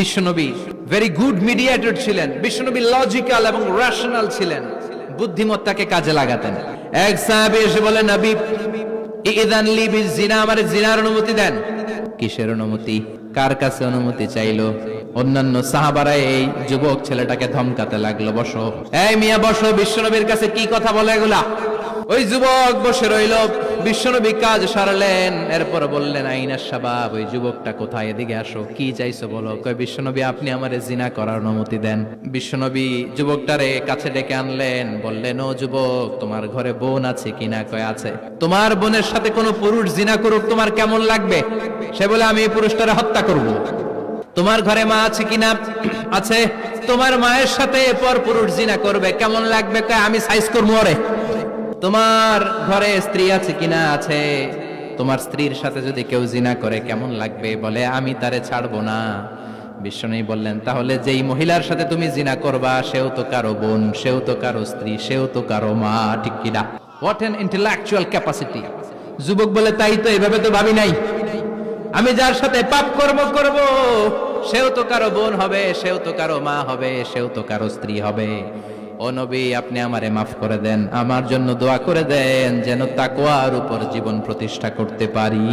বিশ্বনবী very good mediator ছিলেন। বিশ্বনবী লজিক্যাল এবং রেশনাল ছিলেন। বুদ্ধিমত্তাকে কাজে লাগাতেন। এক সাহাবী এসে বলে নবী ইদান লি জিনা, আমার জিনার অনুমতি দেন। কিসের অনুমতি? কার কাছে অনুমতি চাইলো? অন্যান্য সাহাবারা এই যুবক ছেলেটাকে ধমকাতে লাগল, বসো। এই মিয়া, বসো। বিশ্বনবীর কাছে কি কথা বলে এগুলা? ওই যুবক বসে রইল। বিশ্বনবী কাজ সারলেন, এরপর বললেন আইনার সাবাব ওই যুবকটা কোথায়? এদিকে আসো। কি চাইছো বলো? কয়, বিশ্বনবী, আপনি আমারে জিনা করার অনুমতি দেন। বিশ্বনবী যুবকটারে কাছে ডেকে আনলেন, বললেন, ও যুবক, তোমার ঘরে বোন আছে কিনা? কয়, আছে। তোমার বোনের সাথে কোনো পুরুষ জিনা করুক, তোমার কেমন লাগবে? সে বলে, আমি এই পুরুষটারে হত্যা করব। তোমার ঘরে মা আছে কিনা? আছে। তোমার মায়ের সাথে পর পুরুষ জিনা করবে, কেমন লাগবে? কয়, আমি সাইজ করব ওরে। তোমার ঘরে স্ত্রী আছে কিনা আছে? তোমার স্ত্রীর সাথে যদি কেউ জিনা করে, কেমন লাগবে? বলে, আমি তারে ছাড়বো না। বিশ্বনবী বললেন, তাহলে যেই মহিলার সাথে তুমি জিনা করবা, সেও তো কারও বোন, সেও তো কারও স্ত্রী, সেও তো কারও মা, ঠিক কিনা হোয়াট এন ইন্টেলেকচুয়াল ক্যাপাসিটি যুবক বলে, তাই তো এইভাবে তো ভাবি নাই। আমি যার সাথে পাপ কর্ম করব, সেও তো কারও বোন হবে, সেও তো কারও মা হবে, সেও তো কারও স্ত্রী হবে। ও নবী, আপনি আমারে মাফ করে দেন। আমার জন্য দোয়া করে দেন, যেন তাকুয়ার উপর জীবন প্রতিষ্ঠা করতে পারি।